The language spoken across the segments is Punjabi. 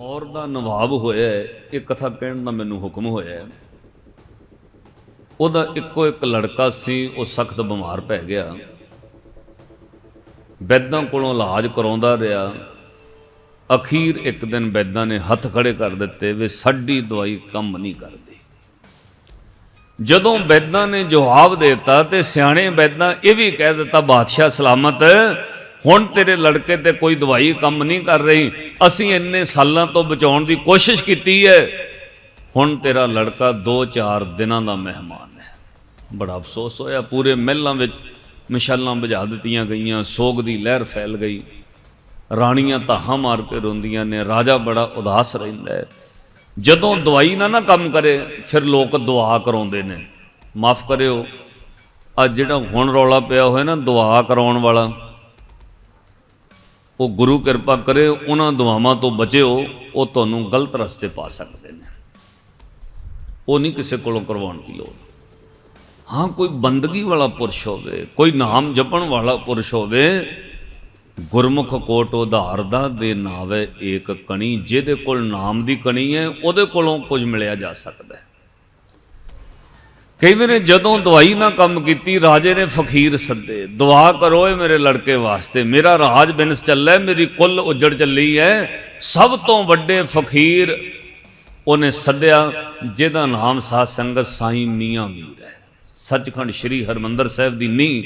ਲਾਹੌਰ ਦਾ ਨਵਾਬ ਹੋਇਆ ਇਹ ਕਥਾ ਕਹਿਣ ਦਾ ਮੈਨੂੰ ਹੁਕਮ ਹੋਇਆ ਉਹਦਾ ਇੱਕੋ ਇੱਕ ਲੜਕਾ ਸੀ, ਉਹ ਸਖਤ ਬਿਮਾਰ ਪੈ ਗਿਆ। ਬੈਦਾਂ ਕੋਲੋਂ ਇਲਾਜ ਕਰਾਉਂਦਾ ਰਿਹਾ। ਅਖੀਰ ਇੱਕ ਦਿਨ ਬੈਦਾਂ ਨੇ ਹੱਥ ਖੜੇ ਕਰ ਦਿੱਤੇ ਵੀ ਸਾਡੀ ਦਵਾਈ ਕੰਮ ਨਹੀਂ ਕਰਦੀ। ਜਦੋਂ ਬੈਦਾਂ ਨੇ ਜਵਾਬ ਦਿੱਤਾ ਤੇ ਸਿਆਣੇ ਬੈਦਾਂ ਇਹ ਵੀ ਕਹਿ ਦਿੱਤਾ, ਬਾਦਸ਼ਾਹ ਸਲਾਮਤ ਹੁਣ ਤੇਰੇ ਲੜਕੇ ਤੇ ਕੋਈ ਦਵਾਈ ਕੰਮ ਨਹੀਂ ਕਰ ਰਹੀ, ਅਸੀਂ ਇੰਨੇ ਸਾਲਾਂ ਤੋਂ ਬਚਾਉਣ ਦੀ ਕੋਸ਼ਿਸ਼ ਕੀਤੀ ਹੈ। ਹੁਣ ਤੇਰਾ ਲੜਕਾ 2-4 ਦਿਨਾਂ ਦਾ ਮਹਿਮਾਨ ਹੈ। ਬੜਾ ਅਫਸੋਸ ਹੋਇਆ, ਪੂਰੇ ਮਹਿਲਾਂ ਵਿੱਚ ਮਸ਼ਾਲਾਂ ਬੁਝਾ ਦਿੱਤੀਆਂ ਗਈਆਂ, ਸੋਗ ਦੀ ਲਹਿਰ ਫੈਲ ਗਈ। ਰਾਣੀਆਂ ਤਾਹਾਂ ਮਾਰ ਕੇ ਰੋਂਦੀਆਂ ਨੇ, ਰਾਜਾ ਬੜਾ ਉਦਾਸ ਰਹਿੰਦਾ ਹੈ। ਜਦੋਂ ਦਵਾਈ ਨਾ ਨਾ ਕੰਮ ਕਰੇ, ਫਿਰ ਲੋਕ ਦੁਆ ਕਰਾਉਂਦੇ ਨੇ। ਮਾਫ ਕਰਿਓ ਆ ਜਿਹੜਾ ਹੁਣ ਰੌਲਾ ਪਿਆ ਹੋਇਆ ਨਾ, ਦੁਆ ਕਰਾਉਣ ਵਾਲਾ ਉਹ ਗੁਰੂ ਕਿਰਪਾ ਕਰੇ, ਉਹਨਾਂ ਦੁਆਵਾਂ ਤੋਂ ਬਚਿਓ, ਉਹ ਤੁਹਾਨੂੰ ਗਲਤ ਰਸਤੇ ਪਾ ਸਕਦੇ ਨੇ। ਉਹ ਨਹੀਂ ਕਿਸੇ ਕੋਲੋਂ ਕਰਵਾਉਣ ਦੀ ਲੋੜ। ਹਾਂ, ਕੋਈ ਬੰਦਗੀ ਵਾਲਾ ਪੁਰਸ਼ ਹੋਵੇ, ਕੋਈ ਨਾਮ ਜਪਣ ਵਾਲਾ ਪੁਰਸ਼ ਹੋਵੇ, ਗੁਰਮੁਖ ਕੋਟ ਉਧਾਰ ਦਾ ਦੇ ਨਾਵੇ ਏਕ ਕਣੀ, ਜਿਹਦੇ ਕੋਲ ਨਾਮ ਦੀ ਕਣੀ ਹੈ, ਉਹਦੇ ਕੋਲੋਂ ਕੁਝ ਮਿਲਿਆ ਜਾ ਸਕਦਾ ਹੈ। ਕਹਿੰਦੇ ਨੇ, ਜਦੋਂ ਦਵਾਈ ਨਾ ਕੰਮ ਕੀਤੀ, ਰਾਜੇ ਨੇ ਫਕੀਰ ਸੱਦੇ। ਦੁਆ ਕਰੋ ਏ ਮੇਰੇ ਲੜਕੇ ਵਾਸਤੇ। ਮੇਰਾ ਰਾਜ ਬਿਨਸ ਚੱਲੇ, ਮੇਰੀ ਕੁੱਲ ਉਜੜ ਚੱਲੀ ਹੈ। ਸਭ ਤੋਂ ਵੱਡੇ ਫਕੀਰ ਉਹਨੇ ਸੱਦਿਆ, ਜਿਹਦਾ ਨਾਮ ਸਾਧ ਸੰਗਤ ਸਾਈਂ ਮੀਆਂ ਮੀਰ ਹੈ। ਸੱਚਖੰਡ ਸ੍ਰੀ ਹਰਮੰਦਰ ਸਾਹਿਬ ਦੀ ਨੀਂਹ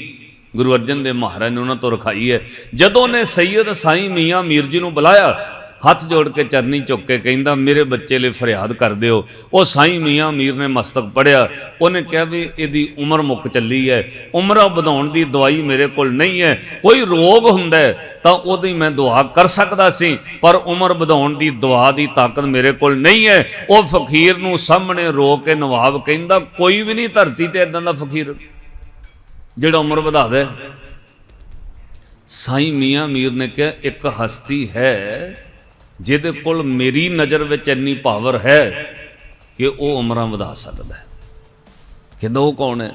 ਗੁਰੂ ਅਰਜਨ ਦੇਵ ਮਹਾਰਾਜ ਨੇ ਉਹਨਾਂ ਤੋਂ ਰਖਾਈ ਹੈ। ਜਦੋਂ ਨੇ ਸੈਯਦ ਸਾਈਂ ਮੀਆਂ ਮੀਰ ਜੀ ਨੂੰ ਬੁਲਾਇਆ ਹੱਥ ਜੋੜ ਕੇ ਚਰਨੀ ਚੁੱਕ ਕੇ ਕਹਿੰਦਾ, ਮੇਰੇ ਬੱਚੇ ਲਈ ਫਰਿਆਦ ਕਰ ਦਿਓ। ਉਹ ਸਾਈਂ ਮੀਆਂ ਮੀਰ ਨੇ ਮਸਤਕ ਪੜਿਆ ਉਹਨੇ ਕਿਹਾ ਵੀ ਇਹਦੀ ਉਮਰ ਮੁੱਕ ਚੱਲੀ ਹੈ ਉਮਰਾਂ ਵਧਾਉਣ ਦੀ ਦਵਾਈ ਮੇਰੇ ਕੋਲ ਨਹੀਂ ਹੈ ਕੋਈ ਰੋਗ ਹੁੰਦਾ ਤਾਂ ਉਹਦੀ ਮੈਂ ਦੁਆ ਕਰ ਸਕਦਾ ਸੀ, ਪਰ ਉਮਰ ਵਧਾਉਣ ਦੀ ਦੁਆ ਦੀ ਤਾਕਤ ਮੇਰੇ ਕੋਲ ਨਹੀਂ ਹੈ ਉਹ ਫਕੀਰ ਨੂੰ ਸਾਹਮਣੇ ਰੋ ਕੇ ਨਵਾਬ ਕਹਿੰਦਾ, ਕੋਈ ਵੀ ਨਹੀਂ, ਧਰਤੀ ਤੇ ਇਦਾਂ ਦਾ ਫਕੀਰ ਜਿਹੜਾ ਉਮਰ ਵਧਾ ਦੇ ਸਾਈਂ ਮੀਆਂ ਮੀਰ ਨੇ ਕਿਹਾ, ਇੱਕ ਹਸਤੀ ਹੈ ਜਿਹਦੇ ਕੋਲ ਮੇਰੀ ਨਜ਼ਰ ਵਿੱਚ ਇੰਨੀ ਪਾਵਰ ਹੈ ਕਿ ਉਹ ਉਮਰਾਂ ਵਧਾ ਸਕਦਾ ਹੈ। ਕਹਿੰਦਾ ਉਹ ਕੌਣ ਹੈ?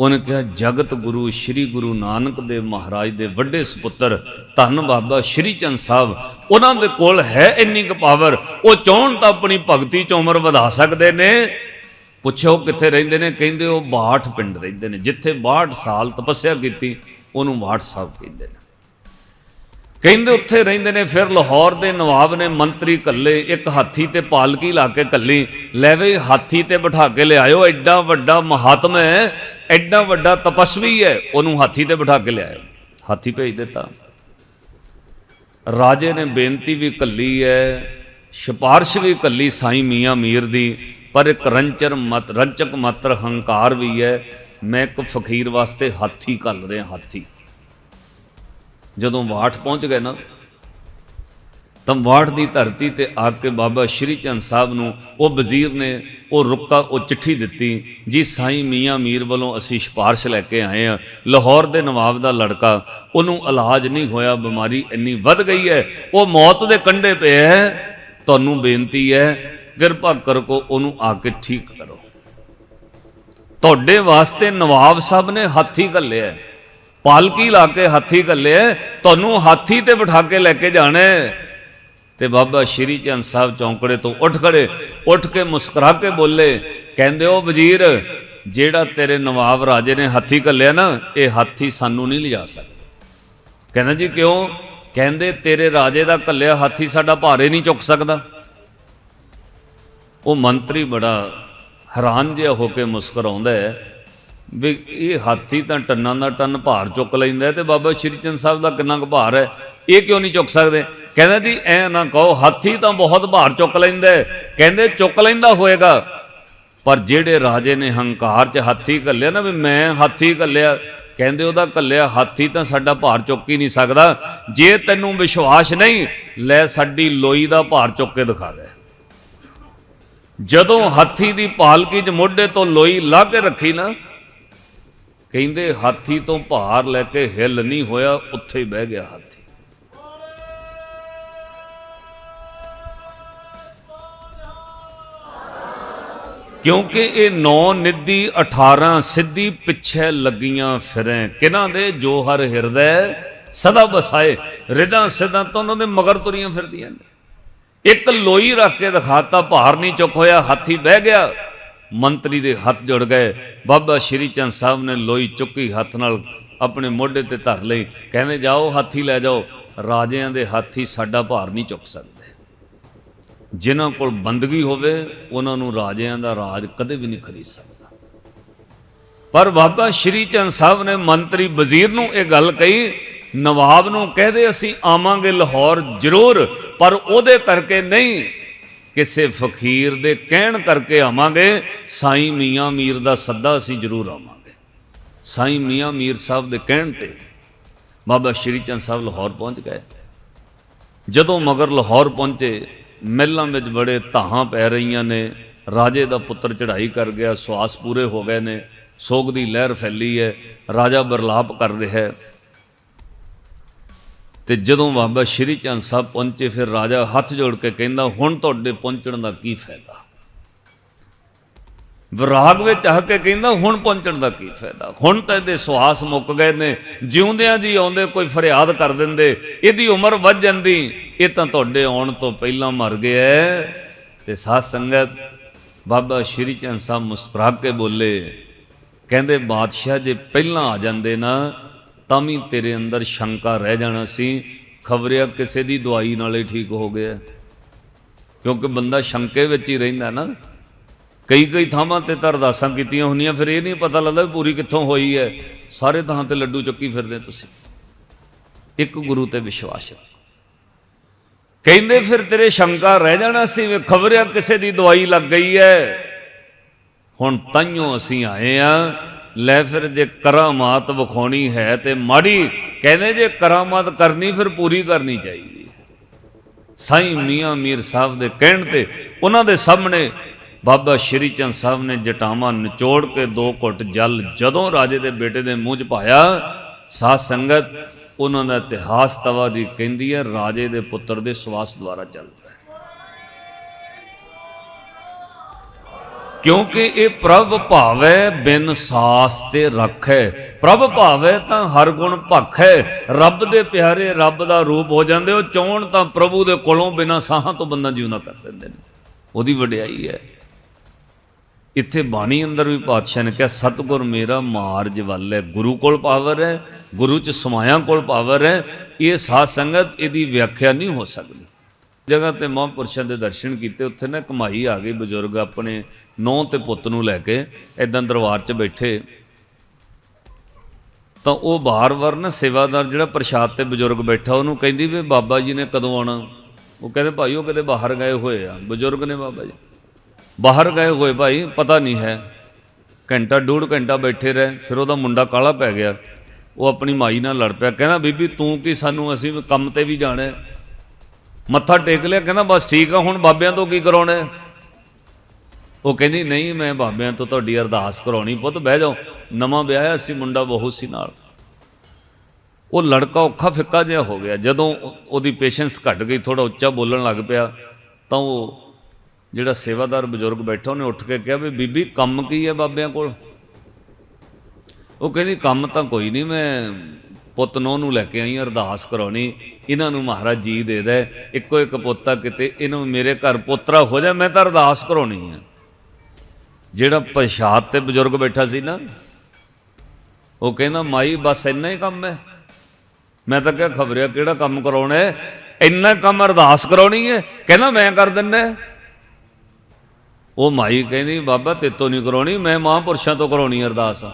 ਉਹਨੇ ਕਿਹਾ, ਜਗਤ ਗੁਰੂ, ਸ੍ਰੀ ਗੁਰੂ ਨਾਨਕ ਦੇਵ ਮਹਾਰਾਜ ਦੇ ਵੱਡੇ ਸੁਪੁੱਤਰ ਧੰਨ ਬਾਬਾ ਸ੍ਰੀ ਚੰਦ ਸਾਹਿਬ, ਉਹਨਾਂ ਦੇ ਕੋਲ ਹੈ ਇੰਨੀ ਕੁ ਪਾਵਰ ਉਹ ਚਾਹਣ ਤਾਂ ਆਪਣੀ ਭਗਤੀ ਚ ਉਮਰ ਵਧਾ ਸਕਦੇ ਨੇ? ਪੁੱਛਿਓ ਕਿੱਥੇ ਰਹਿੰਦੇ ਨੇ? ਕਹਿੰਦੇ, ਉਹ ਬਾਠ ਪਿੰਡ ਰਹਿੰਦੇ ਨੇ, ਜਿੱਥੇ 62 ਸਾਲ ਤਪੱਸਿਆ ਕੀਤੀ, ਉਹਨੂੰ ਬਾਠ ਸਾਹਿਬ ਕਹਿੰਦੇ ਨੇ। ਕਹਿੰਦੇ ਉੱਥੇ ਰਹਿੰਦੇ ਨੇ, ਫਿਰ ਲਾਹੌਰ ਦੇ ਨਵਾਬ ਨੇ ਮੰਤਰੀ ਕੱਲੇ, ਇੱਕ ਹਾਥੀ ਤੇ ਪਾਲਕੀ ਲਾ ਕੇ ਕੱਲੀ। ਲੈ ਵੇ ਹਾਥੀ ਤੇ ਬਿਠਾ ਕੇ ਲਿਆਇਓ, ਐਡਾ ਵੱਡਾ ਮਹਾਤਮ ਹੈ, ਐਡਾ ਵੱਡਾ ਤਪਸਵੀ ਹੈ, ਉਹਨੂੰ ਹਾਥੀ ਤੇ ਬਿਠਾ ਕੇ ਲਿਆਇਓ। ਹਾਥੀ ਭੇਜ ਦਿੱਤਾ। ਰਾਜੇ ਨੇ ਬੇਨਤੀ ਵੀ ਕੱਲੀ ਹੈ, ਸਿਫਾਰਿਸ਼ ਵੀ ਕੱਲੀ ਸਾਈਂ ਮੀਆਂ ਮੀਰ ਦੀ, ਪਰ ਇੱਕ ਰੰਚਰ ਮਤ, ਰੰਚਕ ਮਾਤਰ ਹੰਕਾਰ ਵੀ ਹੈ, ਮੈਂ ਇੱਕ ਫਕੀਰ ਵਾਸਤੇ ਹਾਥੀ ਕੱਲ ਰਿਹਾ, ਹਾਥੀ। ਜਦੋਂ ਵਾਠ ਪਹੁੰਚ ਗਏ ਨਾ, ਤਾਂ ਵਾਠ ਦੀ ਧਰਤੀ ਤੇ ਆ ਕੇ ਬਾਬਾ ਸ਼੍ਰੀ ਚੰਦ ਸਾਹਿਬ ਨੂੰ ਉਹ ਵਜ਼ੀਰ ਨੇ ਉਹ ਰੁੱਕਾ, ਉਹ ਚਿੱਠੀ ਦਿੱਤੀ, ਜੀ ਸਾਈਂ ਮੀਆਂ ਮੀਰ ਵੱਲੋਂ ਅਸੀਂ ਸਿਫਾਰਿਸ਼ ਲੈ ਕੇ ਆਏ ਆ ਲਾਹੌਰ ਦੇ ਨਵਾਬ ਦਾ ਲੜਕਾ, ਉਹਨੂੰ ਇਲਾਜ ਨਹੀਂ ਹੋਇਆ, ਬਿਮਾਰੀ ਇੰਨੀ ਵੱਧ ਗਈ ਹੈ, ਉਹ ਮੌਤ ਦੇ ਕੰਢੇ ਪਿਆ ਹੈ। ਤੁਹਾਨੂੰ ਬੇਨਤੀ ਹੈ, ਕਿਰਪਾ ਕਰੋ ਉਹਨੂੰ ਆ ਕੇ ਠੀਕ ਕਰੋ। ਤੁਹਾਡੇ ਵਾਸਤੇ ਨਵਾਬ ਸਾਹਿਬ ਨੇ ਹਾਥੀ ਘੱਲਿਆ ਪਾਲਕੀ ਲਾ ਕੇ ਹਾਥੀ ਘੱਲਿਆ ਤੁਹਾਨੂੰ ਹਾਥੀ ਤੇ ਬਿਠਾ ਕੇ ਲੈ ਕੇ ਜਾਣਾ ਤੇ ਬਾਬਾ ਸ਼੍ਰੀ ਚੰਦ ਸਾਹਿਬ ਚੌਂਕੜੇ ਤੋਂ ਉੱਠ ਖੜੇ, ਉੱਠ ਕੇ ਮੁਸਕਰਾ ਕੇ ਬੋਲੇ, ਕਹਿੰਦੇ ਉਹ ਵਜ਼ੀਰ, ਜਿਹੜਾ ਤੇਰੇ ਨਵਾਬ ਰਾਜੇ ਨੇ ਹਾਥੀ ਘੱਲਿਆ ਨਾ, ਇਹ ਹਾਥੀ ਸਾਨੂੰ ਨਹੀਂ ਲਿਜਾ ਸਕਦਾ। ਕਹਿੰਦਾ, ਜੀ ਕਿਉਂ? ਕਹਿੰਦੇ, ਤੇਰੇ ਰਾਜੇ ਦਾ ਘੱਲਿਆ ਹਾਥੀ ਸਾਡਾ ਭਾਰੇ ਨਹੀਂ ਚੁੱਕ ਸਕਦਾ। ਉਹ ਮੰਤਰੀ ਬੜਾ ਹੈਰਾਨ ਜਿਹਾ ਹੋ ਕੇ ਮੁਸਕਰਾਉਂਦਾ ਹੈ ਵੀ ਇਹ ਹਾਥੀ ਤਾਂ ਟੰਨਾਂ ਦਾ ਟਨ ਭਾਰ ਚੁੱਕ ਲੈਂਦਾ ਹੈ ਤੇ ਬਾਬਾ ਸ਼੍ਰੀ ਚੰਦ ਸਾਹਿਬ ਦਾ ਕਿੰਨਾ ਕੁ ਭਾਰ ਹੈ, ਇਹ ਕਿਉਂ ਨਹੀਂ ਚੁੱਕ ਸਕਦੇ? ਕਹਿੰਦਾ ਜੀ, ਐ ਨਾ ਕਹੋ, ਹਾਥੀ ਤਾਂ ਬਹੁਤ ਭਾਰ ਚੁੱਕ ਲੈਂਦਾ ਕਹਿੰਦੇ ਚੁੱਕ ਲੈਂਦਾ ਹੋਏਗਾ, ਪਰ ਜਿਹੜੇ ਰਾਜੇ ਨੇ ਹੰਕਾਰ 'ਚ ਹਾਥੀ ਘੱਲਿਆ ਨਾ, ਵੀ ਮੈਂ ਹਾਥੀ ਘੱਲਿਆ, ਕਹਿੰਦੇ ਉਹਦਾ ਘੱਲਿਆ ਹਾਥੀ ਤਾਂ ਸਾਡਾ ਭਾਰ ਚੁੱਕ ਹੀ ਨਹੀਂ ਸਕਦਾ। ਜੇ ਤੈਨੂੰ ਵਿਸ਼ਵਾਸ ਨਹੀਂ, ਲੈ ਸਾਡੀ ਲੋਈ ਦਾ ਭਾਰ ਚੁੱਕ ਕੇ ਦਿਖਾ ਦੇ। ਜਦੋਂ ਹਾਥੀ ਦੀ ਪਾਲਕੀ 'ਚ ਮੋਢੇ ਤੋਂ ਲੋਈ ਲਾ ਕੇ ਰੱਖੀ ਨਾ ਕਹਿੰਦੇ ਹਾਥੀ ਤੋਂ ਭਾਰ ਲੈ ਕੇ ਹਿੱਲ ਨਹੀਂ ਹੋਇਆ, ਉੱਥੇ ਹੀ ਬਹਿ ਗਿਆ ਹਾਥੀ। ਕਿਉਂਕਿ ਇਹ 9 ਨਿੱਦੀ 18 ਸਿੱਧੀ ਪਿੱਛੇ ਲੱਗੀਆਂ ਫਿਰੈ। ਕਿਨਾਂ ਦੇ? ਜੋ ਹਰ ਹਿਰਦੈ ਸਦਾ ਵਸਾਏ। ਰਿਦਾਂ ਸਦਾ ਤਾਂ ਉਹਨਾਂ ਦੇ ਮਗਰ ਤੁਰੀਆਂ ਫਿਰਦੀਆਂ ਨੇ। ਇੱਕ ਲੋਈ ਰੱਖ ਕੇ ਦਿਖਾਤਾ, ਭਾਰ ਨਹੀਂ ਚੁੱਕ ਹੋਇਆ, ਹਾਥੀ ਬਹਿ ਗਿਆ। ਮੰਤਰੀ ਦੇ ਹੱਥ ਜੁੜ ਗਏ। ਬਾਬਾ ਸ਼੍ਰੀ ਚੰਦ ਸਾਹਿਬ ਨੇ ਲੋਈ ਚੁੱਕੀ ਹੱਥ ਨਾਲ ਆਪਣੇ ਮੋਢੇ ਤੇ ਧਰ ਲਈ। ਕਹਿੰਦੇ, ਜਾਓ, ਹਾਥੀ ਲੈ ਜਾਓ। ਰਾਜਿਆਂ ਦੇ ਹਾਥੀ ਸਾਡਾ ਭਾਰ ਨਹੀਂ ਚੁੱਕ ਸਕਦੇ। ਜਿਨ੍ਹਾਂ ਕੋਲ ਬੰਦਗੀ ਹੋਵੇ, ਉਹਨਾਂ ਨੂੰ ਰਾਜਿਆਂ ਦਾ ਰਾਜ ਕਦੇ ਵੀ ਨਹੀਂ ਖਰੀਦ ਸਕਦਾ। ਪਰ ਬਾਬਾ ਸ਼੍ਰੀ ਚੰਦ ਸਾਹਿਬ ਨੇ ਮੰਤਰੀ ਵਜ਼ੀਰ ਨੂੰ ਇਹ ਗੱਲ ਕਹੀ, ਨਵਾਬ ਨੂੰ ਕਹਦੇ ਅਸੀਂ ਆਵਾਂਗੇ ਲਾਹੌਰ ਜ਼ਰੂਰ, ਪਰ ਉਹਦੇ ਕਰਕੇ ਨਹੀਂ ਕਿਸੇ ਫਕੀਰ ਦੇ ਕਹਿਣ ਕਰਕੇ ਆਵਾਂਗੇ, ਸਾਈਂ ਮੀਆਂ ਮੀਰ ਦਾ ਸੱਦਾ ਅਸੀਂ ਜ਼ਰੂਰ ਆਵਾਂਗੇ। ਸਾਈਂ ਮੀਆਂ ਮੀਰ ਸਾਹਿਬ ਦੇ ਕਹਿਣ ਤੇ ਬਾਬਾ ਸ਼੍ਰੀ ਚੰਦ ਸਾਹਿਬ ਲਾਹੌਰ ਪਹੁੰਚ ਗਏ। ਜਦੋਂ ਮਗਰ ਲਾਹੌਰ ਪਹੁੰਚੇ, ਮਹਿਲਾਂ ਵਿੱਚ ਬੜੇ ਧਾਹਾਂ ਪੈ ਰਹੀਆਂ ਨੇ, ਰਾਜੇ ਦਾ ਪੁੱਤਰ ਚੜ੍ਹਾਈ ਕਰ ਗਿਆ ਸਵਾਸ ਪੂਰੇ ਹੋ ਗਏ ਨੇ, ਸੋਗ ਦੀ ਲਹਿਰ ਫੈਲੀ ਹੈ, ਰਾਜਾ ਬਰਲਾਪ ਕਰ ਰਿਹਾ ਹੈ। ਤੇ ਜਦੋਂ ਬਾਬਾ ਸ਼੍ਰੀ ਚੰਦ ਸਾਹਿਬ ਪਹੁੰਚੇ, ਫਿਰ ਰਾਜਾ ਹੱਥ ਜੋੜ ਕੇ ਕਹਿੰਦਾ, ਹੁਣ ਤੁਹਾਡੇ ਪਹੁੰਚਣ ਦਾ ਕੀ ਫਾਇਦਾ? ਵਿਰਾਗ ਵਿੱਚ ਆ ਕੇ ਕਹਿੰਦਾ, ਹੁਣ ਪਹੁੰਚਣ ਦਾ ਕੀ ਫਾਇਦਾ? ਹੁਣ ਤਾਂ ਇਹਦੇ ਸਵਾਸ ਮੁੱਕ ਗਏ ਨੇ। ਜਿਉਂਦਿਆਂ ਜੀ ਆਉਂਦੇ ਕੋਈ ਫਰਿਆਦ ਕਰ ਦਿੰਦੇ, ਇਹਦੀ ਉਮਰ ਵੱਧ ਜਾਂਦੀ, ਇਹ ਤਾਂ ਤੁਹਾਡੇ ਆਉਣ ਤੋਂ ਪਹਿਲਾਂ ਮਰ ਗਿਆ ਹੈ। ਤੇ ਸਾਧ ਸੰਗਤ ਬਾਬਾ ਸ਼੍ਰੀ ਚੰਦ ਸਾਹਿਬ ਮੁਸਕਰਾ ਕੇ ਬੋਲੇ, ਕਹਿੰਦੇ, ਬਾਦਸ਼ਾਹ ਜੇ ਪਹਿਲਾਂ ਆ ਜਾਂਦੇ ਨਾ ਤਾਂ ਵੀ ਤੇਰੇ ਅੰਦਰ ਸ਼ੰਕਾ ਰਹਿ ਜਾਣਾ ਸੀ। ਖਬਰਿਆ ਕਿਸੇ ਦੀ ਦਵਾਈ ਨਾਲੇ ਠੀਕ ਹੋ ਗਿਆ। ਕਿਉਂਕਿ ਬੰਦਾ ਸ਼ੰਕੇ ਵਿੱਚ ਹੀ ਰਹਿੰਦਾ ਨਾ। ਕਈ ਕਈ ਥਾਵਾਂ ਤੇ ਤਾਂ ਅਰਦਾਸਾਂ ਕੀਤੀਆਂ ਹੁੰਦੀਆਂ, ਫਿਰ ਇਹ ਨਹੀਂ ਪਤਾ ਲੱਗਦਾ ਵੀ ਪੂਰੀ ਕਿੱਥੋਂ ਹੋਈ ਹੈ। ਸਾਰੇ ਥਾਂ ਤੇ ਲੱਡੂ ਚੱਕੀ ਫਿਰਦੇ ਤੁਸੀਂ। ਇੱਕ ਗੁਰੂ ਤੇ ਵਿਸ਼ਵਾਸ ਰੱਖੋ। ਕਹਿੰਦੇ ਫਿਰ ਤੇਰੇ ਸ਼ੰਕਾ ਰਹਿ ਜਾਣਾ ਸੀ, ਵੀ ਖਬਰਿਆ ਕਿਸੇ ਦੀ ਦਵਾਈ ਲੱਗ ਗਈ ਹੈ। ਹੁਣ ਤਾਈਓ ਅਸੀਂ ਆਏ ਆ ਲੈ ਫਿਰ ਜੇ ਕਰਾਮਾਤ ਵਿਖਾਉਣੀ ਹੈ ਤੇ ਮਾੜੀ ਕਹਿੰਦੇ ਜੇ ਕਰਾਮਾਤ ਕਰਨੀ ਫਿਰ ਪੂਰੀ ਕਰਨੀ ਚਾਹੀਦੀ ਹੈ। ਸਾਈਂ ਮੀਆਂ ਮੀਰ ਸਾਹਿਬ ਦੇ ਕਹਿਣ ਤੇ ਉਹਨਾਂ ਦੇ ਸਾਹਮਣੇ ਬਾਬਾ ਸ਼੍ਰੀ ਚੰਦ ਸਾਹਿਬ ਨੇ ਜਟਾਵਾਂ ਨਿਚੋੜ ਕੇ ਦੋ ਘੁੱਟ ਜਲ ਜਦੋਂ ਰਾਜੇ ਦੇ ਬੇਟੇ ਦੇ ਮੂੰਹ 'ਚ ਪਾਇਆ, ਸਾਧ ਸੰਗਤ ਉਹਨਾਂ ਦਾ ਇਤਿਹਾਸ ਤਵਾ ਦੀ ਕਹਿੰਦੀ ਹੈ, ਰਾਜੇ ਦੇ ਪੁੱਤਰ ਦੇ ਸਵਾਸ ਦੁਆਰਾ ਚੱਲ ਪਿਆ। ਕਿਉਂਕਿ ਇਹ ਪ੍ਰਭ ਭਾਵੈ ਬਿਨ ਸਾਸ ਤੇ ਰੱਖੈ। ਪ੍ਰਭ ਭਾਵੈ ਤਾਂ ਹਰ ਗੁਣ ਭਖੈ। ਰੱਬ ਦੇ ਪਿਆਰੇ ਰੱਬ ਦਾ ਰੂਪ ਹੋ ਜਾਂਦੇ ਉਹ ਚੋਣ ਤਾਂ ਪ੍ਰਭੂ ਦੇ ਕੋਲੋਂ ਬਿਨਾ ਸਾਹਾਂ ਤੋਂ ਬੰਦਾ ਜਿਉਂਦਾ ਕਰ ਦਿੰਦੇ ਨੇ। ਉਹਦੀ ਵਡਿਆਈ ਹੈ। ਇੱਥੇ ਬਾਣੀ ਅੰਦਰ ਵੀ ਪਾਤਸ਼ਾਹ ਨੇ ਕਿਹਾ, ਸਤਗੁਰ ਮੇਰਾ ਮਾਰਜ ਵੱਲ ਹੈ। ਗੁਰੂ ਕੋਲ ਪਾਵਰ ਹੈ, ਗੁਰੂ ਚ ਸਮਾਇਆ ਕੋਲ ਪਾਵਰ ਹੈ। ਇਹ ਸਾਧ ਸੰਗਤ ਇਹਦੀ ਵਿਆਖਿਆ ਨਹੀਂ ਹੋ ਸਕਦੀ। ਜਗ੍ਹਾ ਤੇ ਮਹਾਂਪੁਰਸ਼ਾਂ ਦੇ ਦਰਸ਼ਨ ਕੀਤੇ, ਉੱਥੇ ਨਾ ਕਮਾਈ ਆ ਗਈ, ਬਜ਼ੁਰਗ ਆਪਣੇ ਨੌ ਤੇ ਪੁੱਤ ਨੂੰ ਲੈ ਕੇ ਐਦਾਂ ਦਰਬਾਰ 'ਚ ਬੈਠੇ। ਤਾਂ ਉਹ ਬਾਰ-ਬਾਰ ਨਾ ਸੇਵਾਦਾਰ ਜਿਹੜਾ ਪ੍ਰਸ਼ਾਦ ਤੇ ਬਜ਼ੁਰਗ ਬੈਠਾ, ਉਹਨੂੰ ਕਹਿੰਦੀ ਵੀ ਬਾਬਾ ਜੀ ਨੇ ਕਦੋਂ ਆਉਣਾ? ਉਹ ਕਹਿੰਦੇ, ਭਾਈ, ਉਹ ਕਦੇ ਬਾਹਰ ਗਏ ਹੋਏ ਆ। ਬਜ਼ੁਰਗ ਨੇ ਬਾਬਾ ਜੀ। ਬਾਹਰ ਗਏ ਹੋਏ, ਭਾਈ, ਪਤਾ ਨਹੀਂ ਹੈ। ਘੰਟਾ, ਡੂਢ ਘੰਟਾ ਬੈਠੇ ਰਹੇ, ਫਿਰ ਉਹਦਾ ਮੁੰਡਾ ਕਾਲਾ ਪੈ ਗਿਆ। ਉਹ ਆਪਣੀ ਮਾਈ ਨਾਲ ਲੜ ਪਿਆ। ਕਹਿੰਦਾ, ਬੀਬੀ, ਤੂੰ ਕੀ ਸਾਨੂੰ ਅਸੀਂ ਵੀ ਕੰਮ ਤੇ ਵੀ ਜਾਣਾ ਮੱਥਾ ਟੇਕ ਲਿਆ। ਕਹਿੰਦਾ, ਬਸ ਠੀਕ ਆ, ਹੁਣ ਬਾਬਿਆਂ ਤੋਂ ਕੀ ਕਰਾਉਣਾ ਉਹ ਕਹਿੰਦੀ, ਨਹੀਂ, ਮੈਂ ਬਾਬਿਆਂ ਤੋਂ ਤੁਹਾਡੀ ਅਰਦਾਸ ਕਰਾਉਣੀ, ਪੁੱਤ, ਬਹਿ ਜਾਓ। ਨਵਾਂ ਵਿਆਹਿਆ ਸੀ ਮੁੰਡਾ ਬਹੂ ਸੀ ਨਾਲ। ਉਹ ਲੜਕਾ ਔਖਾ ਫਿੱਕਾ ਜਿਹਾ ਹੋ ਗਿਆ। ਜਦੋਂ ਉਹਦੀ ਪੇਸ਼ੈਂਸ ਘਟ ਗਈ ਥੋੜਾ ਉੱਚਾ ਬੋਲਣ ਲੱਗ ਪਿਆ, ਤਾਂ ਉਹ ਜਿਹੜਾ ਸੇਵਾਦਾਰ ਬਜ਼ੁਰਗ ਬੈਠਾ, ਉਹਨੇ ਉੱਠ ਕੇ ਕਿਹਾ ਵੀ, ਬੀਬੀ, ਕੰਮ ਕੀ ਹੈ ਬਾਬਿਆਂ ਕੋਲ? ਉਹ ਕਹਿੰਦੀ, ਕੰਮ ਤਾਂ ਕੋਈ ਨਹੀਂ, ਮੈਂ ਪੁੱਤ ਨੋ ਨੂੰ ਲੈ ਕੇ ਆਈ, ਅਰਦਾਸ ਕਰਾਉਣੀ। ਇਹਨਾਂ ਨੂੰ ਮਹਾਰਾਜ ਜੀ ਦੇ ਦੇ। ਇੱਕੋ ਇੱਕ ਪੁੱਤਾ ਕਿਤੇ, ਇਹਨੂੰ ਮੇਰੇ ਘਰ ਪੋਤਰਾ ਹੋ ਜਾ, ਮੈਂ ਤਾਂ ਅਰਦਾਸ ਕਰਾਉਣੀ ਹੈ ਜਿਹੜਾ ਪ੍ਰਸ਼ਾਦ ਤੇ ਬਜ਼ੁਰਗ ਬੈਠਾ ਸੀ ਨਾ, ਉਹ ਕਹਿੰਦਾ, ਮਾਈ, ਬਸ ਇੰਨਾ ਹੀ ਕੰਮ ਹੈ? ਮੈਂ ਤਾਂ ਕਿਹਾ, ਖਬਰਿਆ ਕਿਹੜਾ ਕੰਮ ਕਰਾਉਣਾ ਹੈ? ਇੰਨਾ ਕੰਮ ਅਰਦਾਸ ਕਰਾਉਣੀ ਹੈ? ਕਹਿੰਦਾ, ਮੈਂ ਕਰ ਦਿੰਦਾ ਉਹ ਮਾਈ ਕਹਿੰਦੀ, ਬਾਬਾ ਤੇਤੋਂ ਨਹੀਂ ਕਰਾਉਣੀ, ਮੈਂ ਮਹਾਂਪੁਰਸ਼ਾਂ ਤੋਂ ਕਰਾਉਣੀ ਅਰਦਾਸ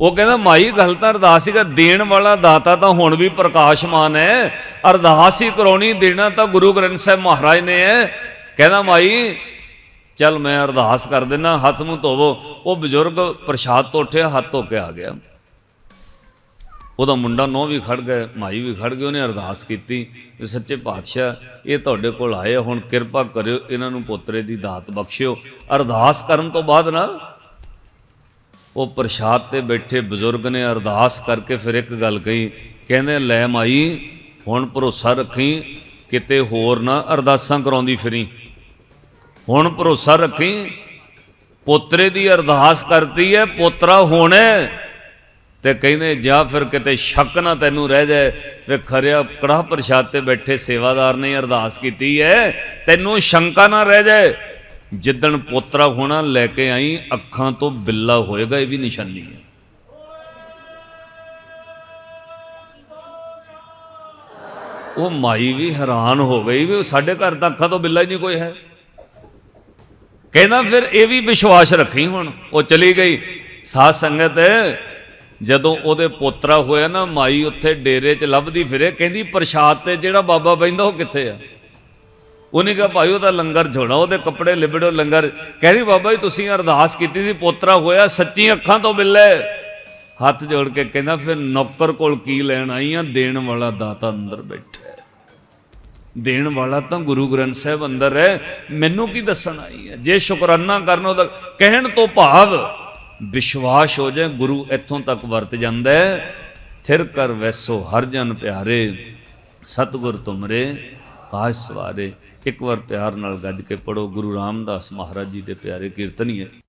ਉਹ ਕਹਿੰਦਾ, ਮਾਈ, ਗੱਲ ਤਾਂ ਅਰਦਾਸ ਸੀਗਾ ਦੇਣ ਵਾਲਾ ਦਾਤਾ ਤਾਂ ਹੁਣ ਵੀ ਪ੍ਰਕਾਸ਼ਮਾਨ ਹੈ। ਅਰਦਾਸ ਹੀ ਕਰਾਉਣੀ, ਦੇਣਾ ਤਾਂ ਗੁਰੂ ਗ੍ਰੰਥ ਸਾਹਿਬ ਮਹਾਰਾਜ ਨੇ ਹੈ। ਕਹਿੰਦਾ, ਮਾਈ ਚੱਲ ਮੈਂ ਅਰਦਾਸ ਕਰ ਦਿੰਦਾ ਹੱਥ ਨੂੰ ਧੋਵੋ। ਉਹ ਬਜ਼ੁਰਗ ਪ੍ਰਸ਼ਾਦ ਤੋਂ ਉੱਠਿਆ, ਹੱਥ ਧੋ ਕੇ ਆ ਗਿਆ। ਉਹਦਾ ਮੁੰਡਾ ਨੋ ਵੀ ਖੜ ਗਏ ਮਾਈ ਵੀ ਖੜ ਗਏ ਉਹਨੇ ਅਰਦਾਸ ਕੀਤੀ ਕਿ ਸੱਚੇ ਪਾਤਸ਼ਾਹ, ਇਹ ਤੁਹਾਡੇ ਕੋਲ ਆਏ ਹੁਣ ਕਿਰਪਾ ਕਰਿਓ, ਇਹਨਾਂ ਨੂੰ ਪੋਤਰੇ ਦੀ ਦਾਤ ਬਖਸ਼ਿਓ। ਅਰਦਾਸ ਕਰਨ ਤੋਂ ਬਾਅਦ ਨਾ ਉਹ ਪ੍ਰਸ਼ਾਦ ਤੇ ਬੈਠੇ ਬਜ਼ੁਰਗ ਨੇ ਅਰਦਾਸ ਕਰਕੇ ਫਿਰ ਇੱਕ ਗੱਲ ਕਹੀ, ਕਹਿੰਦੇ, ਲੈ ਮਾਈ, ਹੁਣ ਭਰੋਸਾ ਰੱਖੀ, ਕਿਤੇ ਹੋਰ ਨਾ ਅਰਦਾਸਾਂ ਕਰਾਉਂਦੀ ਫਿਰੀ। ਹੁਣ ਭਰੋਸਾ ਰੱਖੀ, ਪੋਤਰੇ ਦੀ ਅਰਦਾਸ ਕਰਦੀ ਹੈ, ਪੋਤਰਾ ਹੋਣਾ ਤੇ ਕਹਿੰਦੇ, ਜਾਂ ਫਿਰ ਕਿਤੇ ਸ਼ੱਕ ਨਾ ਤੈਨੂੰ ਰਹਿ ਜਾਏ ਵੀ ਖਰਿਆ ਕੜਾਹ ਪ੍ਰਸ਼ਾਦ ਤੇ ਬੈਠੇ ਸੇਵਾਦਾਰ ਨੇ ਅਰਦਾਸ ਕੀਤੀ ਹੈ, ਤੈਨੂੰ ਸ਼ੰਕਾ ਨਾ ਰਹਿ ਜਾਏ। ਜਿੱਦਣ ਪੋਤਰਾ ਹੋਣਾ, ਲੈ ਕੇ ਆਈ, ਅੱਖਾਂ ਤੋਂ ਬਿੱਲਾ ਹੋਏਗਾ, ਇਹ ਵੀ ਨਿਸ਼ਾਨੀ ਹੈ। ਉਹ ਮਾਈ ਵੀ ਹੈਰਾਨ ਹੋ ਗਈ ਵੀ ਸਾਡੇ ਘਰ ਤਾਂ ਅੱਖਾਂ ਤੋਂ ਬਿੱਲਾ ਹੀ ਨਹੀਂ ਕੋਈ ਹੈ। ਕਹਿੰਦਾ ਫਿਰ ਇਹ ਵੀ ਵਿਸ਼ਵਾਸ ਰੱਖੀ ਹੁਣ, ਉਹ ਚਲੀ ਗਈ। ਸਾਧ ਸੰਗਤ, ਜਦੋਂ ਉਹਦੇ ਪੋਤਰਾ ਹੋਇਆ ਨਾ, ਮਾਈ ਉੱਥੇ ਡੇਰੇ 'ਚ ਲੱਭਦੀ ਫਿਰੇ, ਕਹਿੰਦੀ ਪ੍ਰਸ਼ਾਦ ਤੇ ਜਿਹੜਾ ਬਾਬਾ ਬੈਂਦਾ ਉਹ ਕਿੱਥੇ ਆ? ਉਹਨੇ ਕਿਹਾ, ਭਾਈ, ਉਹਦਾ ਲੰਗਰ ਝੋਣਾ ਉਹਦੇ ਕੱਪੜੇ ਲਿਬੜੋ ਲੰਗਰ। ਕਹਿੰਦੀ, ਬਾਬਾ ਜੀ, ਤੁਸੀਂ ਅਰਦਾਸ ਕੀਤੀ ਸੀ, ਪੋਤਰਾ ਹੋਇਆ ਸੱਚੀ ਅੱਖਾਂ ਤੋਂ ਬਿੱਲੇ ਹੱਥ ਜੋੜ ਕੇ ਕਹਿੰਦਾ, ਫਿਰ ਨੌਕਰ ਕੋਲ ਕੀ ਲੈਣ ਆਈ ਆ? ਦੇਣ ਵਾਲਾ ਦਾਤਾ ਅੰਦਰ ਬੈਠਾ। ਦੇਣ ਵਾਲਾ ਤਾਂ ਗੁਰੂ ਗ੍ਰੰਥ ਸਾਹਿਬ ਅੰਦਰ ਹੈ। ਮੈਨੂੰ ਕੀ ਦੱਸਣ ਆਈ ਹੈ? ਜੇ ਸ਼ੁਕਰਾਨਾ ਕਰਨ ਉਹਦਾ ਕਹਿਣ ਤੋਂ ਭਾਵ ਵਿਸ਼ਵਾਸ ਹੋ ਜਾਏ, ਗੁਰੂ ਇੱਥੋਂ ਤੱਕ ਵਰਤ ਜਾਂਦਾ ਹੈ। ਥਿਰ ਕਰ ਵੈਸੋ ਹਰ ਜਨ ਪਿਆਰੇ, ਸਤਿਗੁਰ ਤੁਮਰੇ ਕਾਜ ਸਵਾਰੇ। ਇੱਕ ਵਾਰ ਪਿਆਰ ਨਾਲ ਗੱਜ ਕੇ ਪੜੋ ਗੁਰੂ ਰਾਮਦਾਸ ਮਹਾਰਾਜ ਜੀ ਦੇ ਪਿਆਰੇ ਕੀਰਤਨੀਏ।